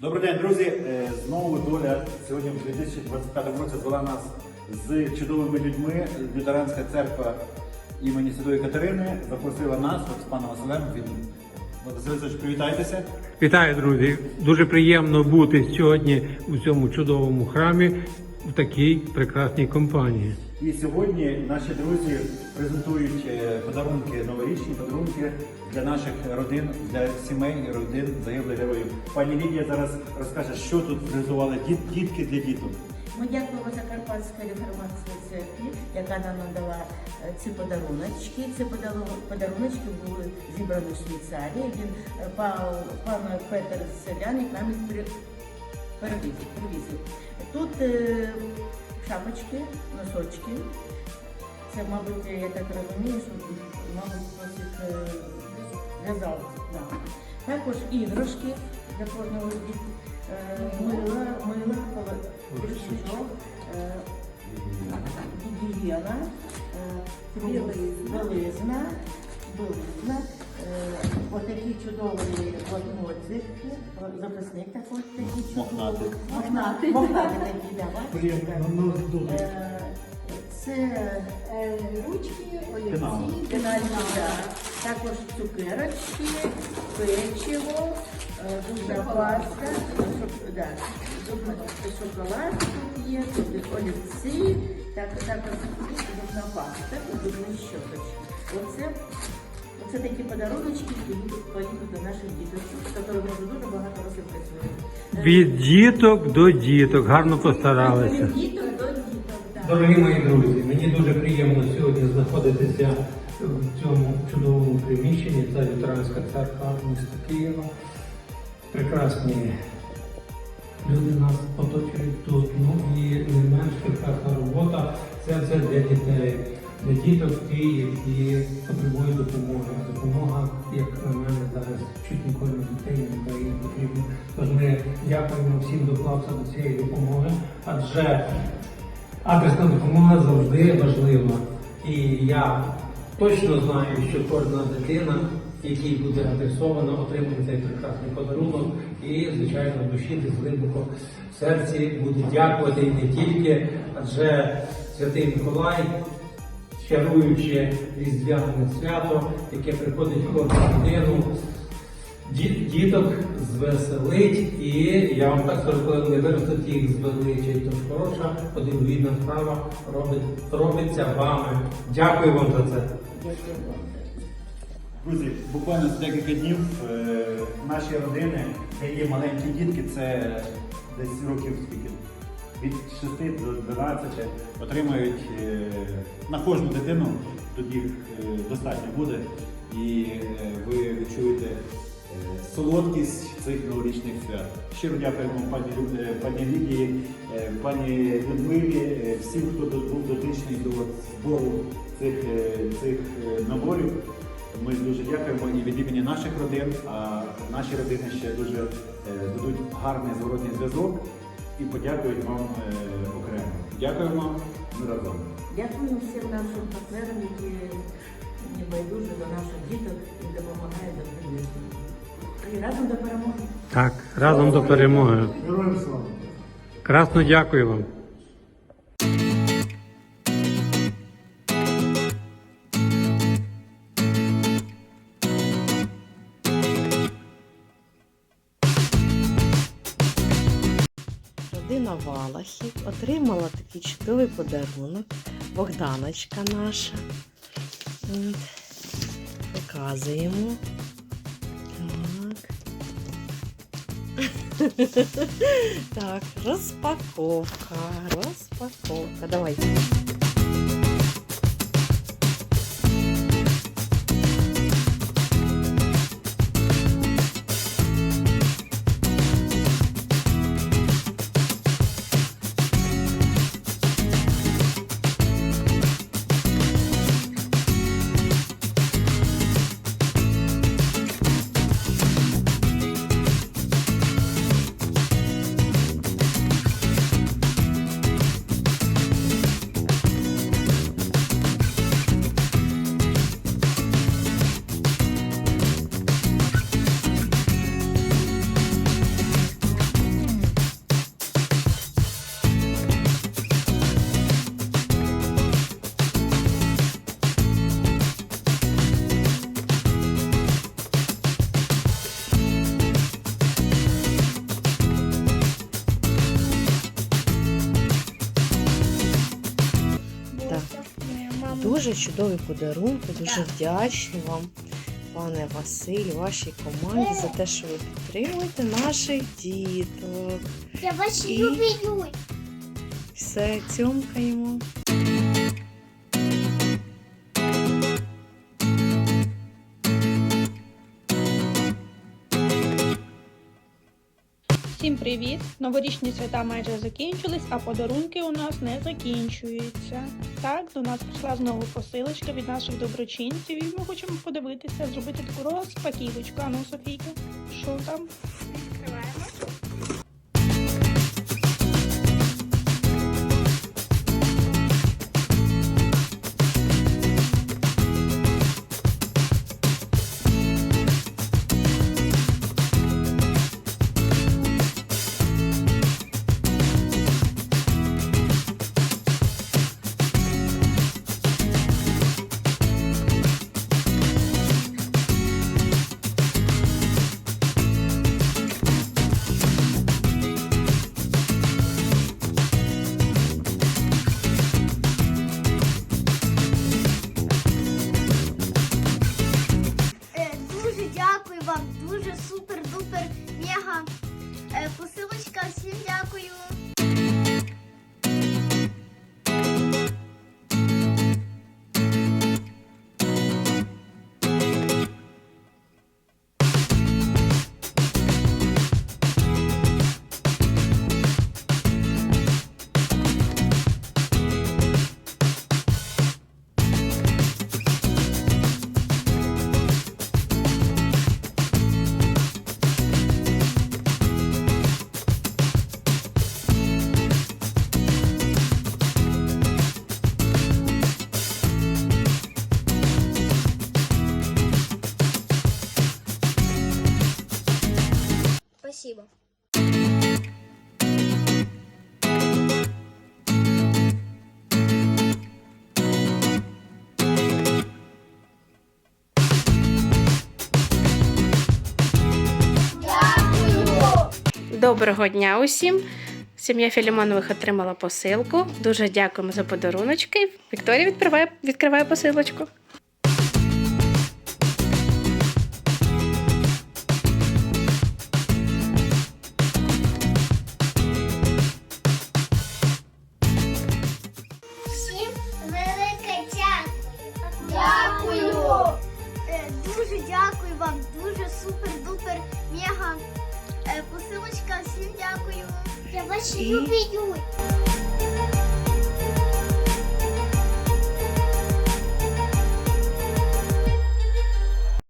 Добрий день, друзі. Е, Знову доля сьогодні в 2025 році звела нас з чудовими людьми. Лютеранська церква імені Святої Катерини запросила нас от з паном Василем. Він привітайтеся. Вітаю, друзі! Дуже приємно бути сьогодні у цьому чудовому храмі в такій прекрасній компанії. І сьогодні наші друзі презентують е, подарунки, новорічні подарунки для наших родин, для сімей і родин загиблих героїв. Пані Лідія зараз розкаже, що тут презентували діт- дітки для діток. Ми дякуємо Закарпатській реформатській церкві, яка нам надала е, ці подаруночки. Ці подару- подаруночки були зібрані в Швейцарії. Він е, па- пан Петер Селяник нам їх привіз. Тут шапочки, носочки. Це, мабуть, я так розумію, що мабуть їх е. Да. Також іграшки для кожного з дітей. Е, Мила, мила, рушничок, е, гігієна, білизна, білизна, е, отакі чудові блокнотики, записник такий такий чудовий. Мохнатий. Мохнатий. Такий, да. Е, Це Е, Ручки, олівці, Фінальні. Також цукерочки, печиво, е, зубна паста, шок- шоколад тут є, тут олівці, також зубна паста, зубні щоточки. Оце, оце такі подаруночки, які будуть поїдуть до наших діточок, з якими ми вже дуже багато разів працюємо. Від діток до діток гарно постаралися. Від діток до діток, так. Дорогі мої друзі, мені дуже приємно сьогодні знаходитися в цьому чудовому приміщенні. Це Лютеранська церква міста Києва. Прекрасні люди нас оточують тут. Ну і не менш прекрасна робота. Це все для дітей, діток ті, які потребують допомоги. Допомога, як на мене, зараз чуть ніколи дітей в Україні потрібна. Тож ми дякуємо всім доклавцям до цієї допомоги, адже Адресна допомога завжди важлива. І я точно знаю, що кожна дитина, якій буде адресована, отримає цей прекрасний подарунок і, звичайно, в душі десь глибоко в серці буде дякувати і не тільки, адже Святий Миколай, чаруючи різдвяне свято, яке приходить в людину, Діток звеселить, і я вам так скажу, коли вони виростуть, їх звеличать. Тож хороша, подивовідна справа робить, робиться вами. Дякую вам за це. Друзі, буквально за декілька днів е, наші родини, де є маленькі дітки, це десь років скільки? Від 6 до 12 отримають е, на кожну дитину, їх е, достатньо буде, і е, ви відчуєте солодкість цих новорічних свят. Щиро дякуємо пані, пані Лідії, пані Людмилі, всім, хто був дотичний до збору цих, цих наборів. Ми дуже дякуємо і від імені наших родин, а наші родини ще дуже дадуть гарний зворотній зв'язок і подякують вам е, окремо. Дякуємо, ми разом. Дякую всім нашим партнерам, які не байдужі до наших діток і допомагають до дітям. І разом до перемоги. Так, разом до перемоги. Героям слава! Красно дякую вам. Родина Валахів отримала такий чудовий подарунок. Богданочка наша. От. Показуємо. Так. так, розпаковка. Розпаковка. Давайте. Дуже чудові подарунки, дуже вдячні вам, пане Василь, вашій команді за те, що ви підтримуєте наших діток. Я вас І- люблю. Все, цьомкаємо. Привіт! Новорічні свята майже закінчились, а подарунки у нас не закінчуються. Так, до нас прийшла знову посилочка від наших доброчинців, і ми хочемо подивитися, зробити таку розпаківочку. А ну, Софійка, що там? Спасибо. Доброго дня усім! Сім'я Філімонових отримала посилку. Дуже дякуємо за подаруночки. Вікторія відкриває, відкриває посилочку. Дуже дякую вам, дуже супер-дупер мега. Е, Посилочка, всім дякую. Я вас І- люблю.